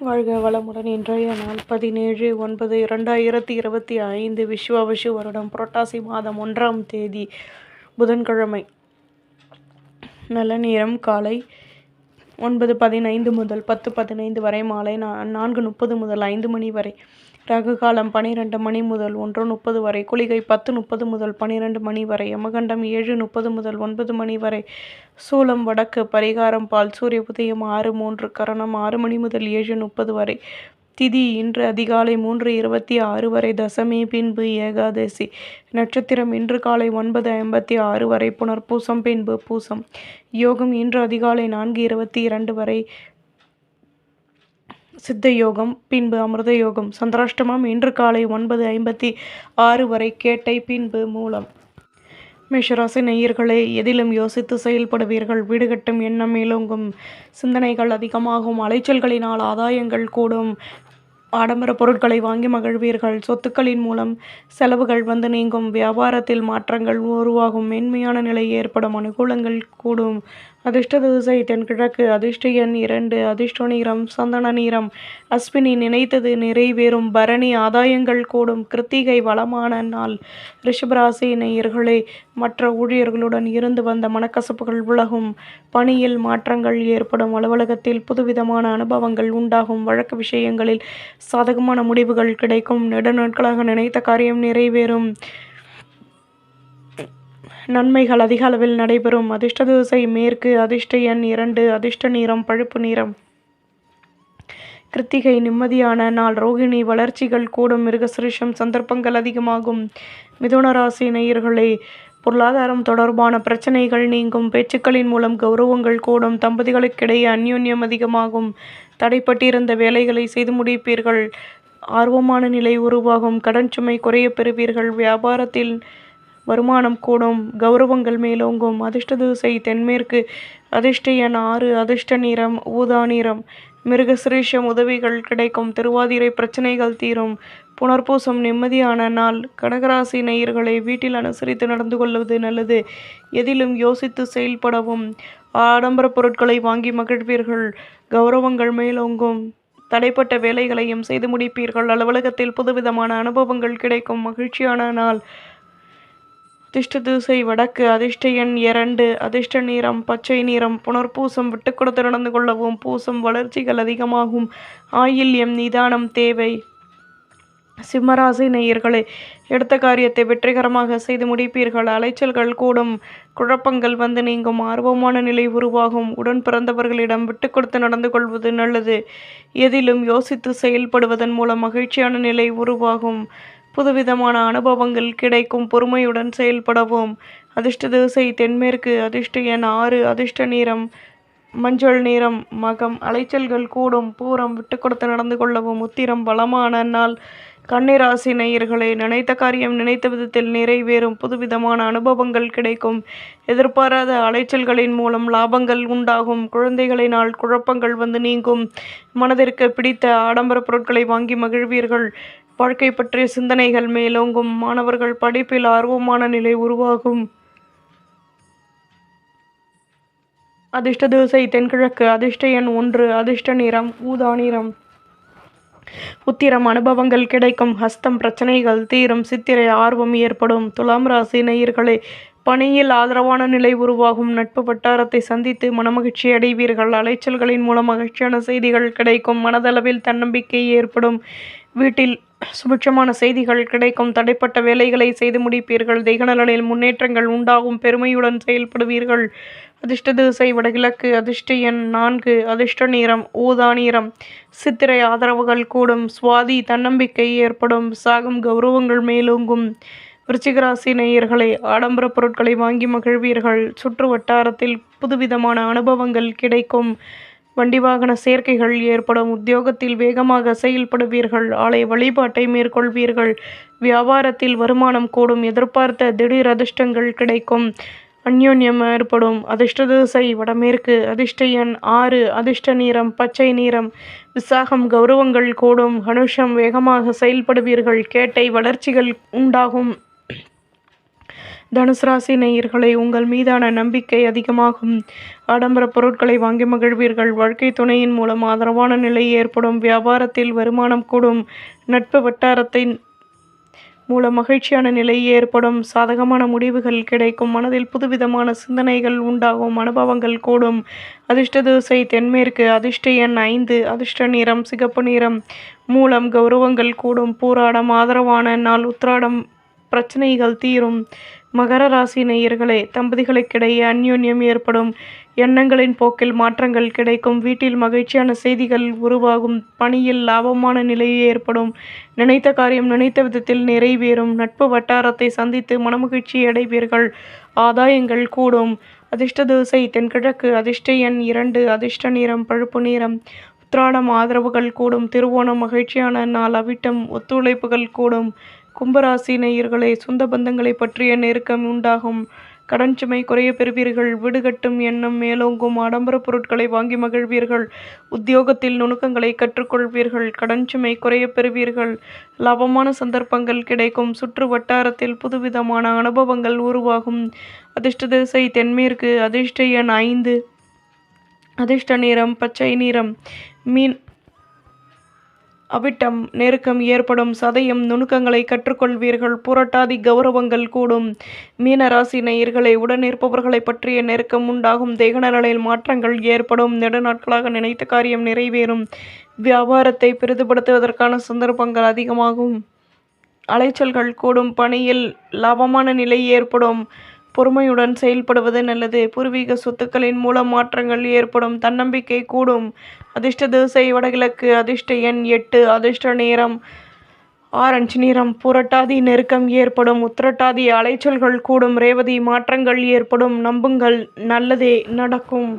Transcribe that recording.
வாழ்க வளமுடன். இன்றைய நாள் பதினேழு ஒன்பது இரண்டாயிரத்தி இருபத்தி ஐந்து விஸ்வாவிஷு வருடம். புரட்டாசி மாதம் ஒன்றாம் தேதி புதன்கிழமை. நல்ல நேரம். காலை ஒன்பது பதினைந்து முதல் பத்து பதினைந்து வரை மாலை நா நான்கு முப்பது முதல் ஐந்து மணி வரை. ரகு காலம் பனிரெண்டு மணி முதல் ஒன்று முப்பது வரை குளிகை பத்து முப்பது முதல் பன்னிரெண்டு மணி வரை யமகண்டம் ஏழு முப்பது முதல் ஒன்பது மணி வரை சூலம் வடக்கு பரிகாரம் பால் சூரிய உதயம் ஆறு மூன்று கரணம் ஆறு மணி முதல் ஏழு முப்பது வரை திதி இன்று அதிகாலை மூன்று இருபத்தி ஆறு வரை தசமி பின்பு ஏகாதசி நட்சத்திரம் இன்று காலை ஒன்பது ஐம்பத்தி ஆறு வரை புனர்பூசம் பின்பு பூசம் யோகம் இன்று அதிகாலை நான்கு இருபத்தி இரண்டு வரை சித்த யோகம் பின்பு அமிர்த யோகம் சந்திராஷ்டமம் இன்று காலை ஒன்பது ஐம்பத்தி ஆறு வரை கேட்டை பின்பு மூலம். மேஷராசி நேயர்களே எதிலும் யோசித்து செயல்படுவீர்கள். வீடு கட்டும் எண்ணம் மேலோங்கும். சிந்தனைகள் அதிகமாகும். அலைச்சல்களினால் ஆதாயங்கள் கூடும். ஆடம்பர பொருட்களை வாங்கி மகிழ்வீர்கள். சொத்துக்களின் மூலம் செலவுகள் வந்து நீங்கும். வியாபாரத்தில் மாற்றங்கள் உருவாகும். மென்மையான நிலை ஏற்படும். அனுகூலங்கள் கூடும். அதிர்ஷ்ட திசை தென்கிழக்கு. அதிர்ஷ்ட எண் இரண்டு. அதிர்ஷ்ட நிறம் சந்தன நிறம். அஸ்வினி நினைத்தது நிறைவேறும். பரணி ஆதாயங்கள் கூடும். கிருத்திகை வளமான நாள். ரிஷபராசி நேயர்களே மற்ற ஊழியர்களுடன் இருந்து வந்த மனக்கசப்புகள் உலகும் பணியில் மாற்றங்கள் ஏற்படும். அலுவலகத்தில் புதுவிதமான அனுபவங்கள் உண்டாகும். வழக்கு விஷயங்களில் சாதகமான முடிவுகள் கிடைக்கும். நெடுநாட்களாக நினைத்த காரியம் நிறைவேறும். நன்மைகள் அதிக அளவில் நடைபெறும். அதிர்ஷ்ட திசை மேற்கு அதிர்ஷ்ட எண் இரண்டு அதிர்ஷ்ட நிறம் பழுப்பு நிறம். கிருத்திகை நிம்மதியான நாள். ரோகிணி வளர்ச்சிகள் கூடும். மிருகசிருஷம் சந்தர்ப்பங்கள் அதிகமாகும். மிதுன ராசி நேயர்களே பொருளாதாரம் தொடர்பான பிரச்சனைகள் நீங்கும். பேச்சுக்களின் மூலம் கௌரவங்கள் கூடும். தம்பதிகளுக்கிடையே அந்யோன்யம் அதிகமாகும். தடைப்பட்டிருந்த வேலைகளை செய்து முடிப்பீர்கள். ஆர்வமான நிலை உருவாகும். கடன் சுமை குறைய பெறுவீர்கள். வியாபாரத்தில் வருமானம் கூடும். கௌரவங்கள் மேலோங்கும். அதிர்ஷ்ட திசை தென்மேற்கு அதிர்ஷ்ட எண் ஆறு அதிர்ஷ்ட நிறம் ஊதா நிறம். மிருகசிரீஷம் உதவிகள் கிடைக்கும். திருவாதிரை பிரச்சனைகள் தீரும். புனர்பூசம் நிம்மதியான நாள். கடகராசி நேயர்களை வீட்டில் அனுசரித்து நடந்து கொள்வது நல்லது. எதிலும் யோசித்து செயல்படவும். ஆடம்பர பொருட்களை வாங்கி மகிழ்வீர்கள். கௌரவங்கள் மேலோங்கும். தடைப்பட்ட வேலைகளையும் செய்து முடிப்பீர்கள். அலுவலகத்தில் புதுவிதமான அனுபவங்கள் கிடைக்கும். மகிழ்ச்சியான நாள். அதிர்ஷ்ட திசை வடக்கு அதிர்ஷ்ட எண் இரண்டு அதிர்ஷ்ட நிறம் பச்சை நிறம் புனர்பூசம் விட்டு கொடுத்து நடந்து கொள்ளவும் பூசம் வளர்ச்சிகள் அதிகமாகும். ஆயில்யம் நிதானம் தேவை. சிம்மராசி நேயர்களே எடுத்த காரியத்தை வெற்றிகரமாக செய்து முடிப்பீர்கள். அலைச்சல்கள் கூடும். குழப்பங்கள் வந்து நீங்கும். ஆர்வமான நிலை உருவாகும். உடன் பிறந்தவர்களிடம் விட்டு கொடுத்து நடந்து கொள்வது நல்லது. எதிலும் யோசித்து செயல்படுவதன் மூலம் மகிழ்ச்சியான நிலை உருவாகும். புதுவிதமான அனுபவங்கள் கிடைக்கும் பொறுமையுடன் செயல்படவும். அதிர்ஷ்ட திசை தென்மேற்கு அதிர்ஷ்ட எண் ஆறு அதிர்ஷ்ட நிறம் மஞ்சள் நிறம் மகம். அலைச்சல்கள் கூடும் பூரம் விட்டு கொடுத்து நடந்து கொள்ளவும் உத்திரம் பலமான நாள். கண்ணிராசி நேயர்களே நினைத்த காரியம் நினைத்த விதத்தில் நிறைவேறும் புதுவிதமான அனுபவங்கள் கிடைக்கும். எதிர்பாராத அலைச்சல்களின் மூலம் லாபங்கள் உண்டாகும். குழந்தைகளினால் குழப்பங்கள் வந்து நீங்கும். மனதிற்கு பிடித்த ஆடம்பர பொருட்களை வாங்கி மகிழ்வீர்கள். வாழ்க்கை பற்றிய சிந்தனைகள் மேலோங்கும். மாணவர்கள் படிப்பில் ஆர்வமான நிலை உருவாகும். அதிர்ஷ்ட தோசை தென்கிழக்கு. அதிர்ஷ்ட எண் ஒன்று. அதிர்ஷ்ட நிறம் ஊதா நிறம். உத்திரம் அனுபவங்கள் கிடைக்கும். ஹஸ்தம் பிரச்சனைகள் தீரும். சித்திரை ஆர்வம் ஏற்படும். துலாம் ராசி நேயர்களே பணியில் ஆதரவான நிலை உருவாகும். நட்பு வட்டாரத்தை சந்தித்து மனமகிழ்ச்சி அடைவீர்கள். அலைச்சல்களின் மூலம் மகிழ்ச்சியான செய்திகள் கிடைக்கும். மனதளவில் தன்னம்பிக்கை ஏற்படும். வீட்டில் சுபிட்சமான செய்திகள் கிடைக்கும். தடைப்பட்ட வேலைகளை செய்து முடிப்பீர்கள். தேகநலனில் முன்னேற்றங்கள் உண்டாகும். பெருமையுடன் செயல்படுவீர்கள். அதிர்ஷ்ட திசை வடகிழக்கு அதிர்ஷ்ட எண் நான்கு அதிர்ஷ்ட நிறம் ஊதா நீரம் சித்திரை ஆதரவுகள் கூடும். சுவாதி தன்னம்பிக்கை ஏற்படும். சாகம் கௌரவங்கள் மேலோங்கும். விருச்சிகராசி நேயர்களை ஆடம்பர பொருட்களை வாங்கி மகிழ்வீர்கள். சுற்று வட்டாரத்தில் புதுவிதமான அனுபவங்கள் கிடைக்கும். வண்டி வாகன சேர்க்கைகள் ஏற்படும். உத்தியோகத்தில் வேகமாக செயல்படுவீர்கள். ஆலை வழிபாட்டை மேற்கொள்வீர்கள். வியாபாரத்தில் வருமானம் கூடும். எதிர்பார்த்த திடீர் அதிர்ஷ்டங்கள் கிடைக்கும். அந்யோன்யம் ஏற்படும். அதிர்ஷ்ட திசை வடமேற்கு. அதிர்ஷ்ட எண் ஆறு. அதிர்ஷ்ட நீரம் பச்சை நிறம். விசாகம் கௌரவங்கள் கூடும். கனுஷம் வேகமாக செயல்படுவீர்கள். கேட்டை வளர்ச்சிகள் உண்டாகும். தனுசு ராசி நேயர்களை உங்கள் மீதான நம்பிக்கை அதிகமாகும். ஆடம்பர பொருட்களை வாங்கி மகிழ்வீர்கள். வாழ்க்கை துணையின் மூலம் ஆதரவான நிலை ஏற்படும். வியாபாரத்தில் வருமானம் கூடும். நட்பு வட்டாரத்தின் மூலம் மகிழ்ச்சியான நிலை ஏற்படும். சாதகமான முடிவுகள் கிடைக்கும். மனதில் புதுவிதமான சிந்தனைகள் உண்டாகும். அனுபவங்கள் கூடும். அதிர்ஷ்ட தோசை தென்மேற்கு அதிர்ஷ்ட எண் ஐந்து அதிர்ஷ்ட நிறம் சிகப்பு நிறம் மூலம் கௌரவங்கள் கூடும். பூராடம் ஆதரவான நாள் உத்ராடம் பிரச்சனைகள் தீரும். மகர ராசி நேயர்களே தம்பதிகளுக்கிடையே அந்யோன்யம் ஏற்படும். எண்ணங்களின் போக்கில் மாற்றங்கள் கிடைக்கும். வீட்டில் மகிழ்ச்சியான செய்திகள் உருவாகும். பணியில் லாபமான நிலை ஏற்படும். நினைத்த காரியம் நினைத்த விதத்தில் நிறைவேறும். நட்பு வட்டாரத்தை சந்தித்து மனமகிழ்ச்சி அடைவீர்கள். ஆதாயங்கள் கூடும். அதிர்ஷ்ட தோசை தென்கிழக்கு அதிர்ஷ்ட எண் இரண்டு அதிர்ஷ்ட நிறம் பழுப்பு நிறம். உத்ராடம் ஆதரவுகள் கூடும். திருவோணம் மகிழ்ச்சியான நாள் அவிட்டம் ஒத்துழைப்புகள் கூடும். கும்பராசி நேயர்களே சொந்த பந்தங்களை பற்றிய நெருக்கம் உண்டாகும். கடன் சுமை குறைய பெறுவீர்கள். வீடு கட்டும் எண்ணம் மேலோங்கும். ஆடம்பர பொருட்களை வாங்கி மகிழ்வீர்கள். உத்தியோகத்தில் நுணுக்கங்களை கற்றுக்கொள்வீர்கள். கடன் சுமை குறைய பெறுவீர்கள். லாபமான சந்தர்ப்பங்கள் கிடைக்கும். சுற்று வட்டாரத்தில் புதுவிதமான அனுபவங்கள் உருவாகும். அதிர்ஷ்ட திசை தென்மேற்கு. அதிர்ஷ்ட எண் ஐந்து. அதிர்ஷ்ட நிறம் பச்சை நிறம். மீன் அவிட்டம் நெருக்கம் ஏற்படும் சதயம் நுணுக்கங்களை கற்றுக்கொள்வீர்கள் புரட்டாதி கௌரவங்கள் கூடும். மீன ராசி நேயர்களை உடன் இருப்பவர்களை பற்றிய நெருக்கம் உண்டாகும் தேகநலனில் மாற்றங்கள் ஏற்படும். நெடுநாட்களாக நினைத்த காரியம் நிறைவேறும். வியாபாரத்தை பெரிதுபடுத்துவதற்கான சந்தர்ப்பங்கள் அதிகமாகும். அலைச்சல்கள் கூடும் பணியில் லாபமான நிலை ஏற்படும். பொறுமையுடன் செயல்படுவது நல்லது. பூர்வீக சொத்துக்களின் மூலம் மாற்றங்கள் ஏற்படும். தன்னம்பிக்கை கூடும். அதிர்ஷ்ட திசை வடகிழக்கு அதிர்ஷ்ட எண் எட்டு அதிர்ஷ்ட நேரம் ஆரஞ்சு நிறம். புரட்டாதி நெருக்கம் ஏற்படும். உத்திரட்டாதி அலைச்சல்கள் கூடும். ரேவதி மாற்றங்கள் ஏற்படும். நம்புங்கள். நல்லதே நடக்கும்.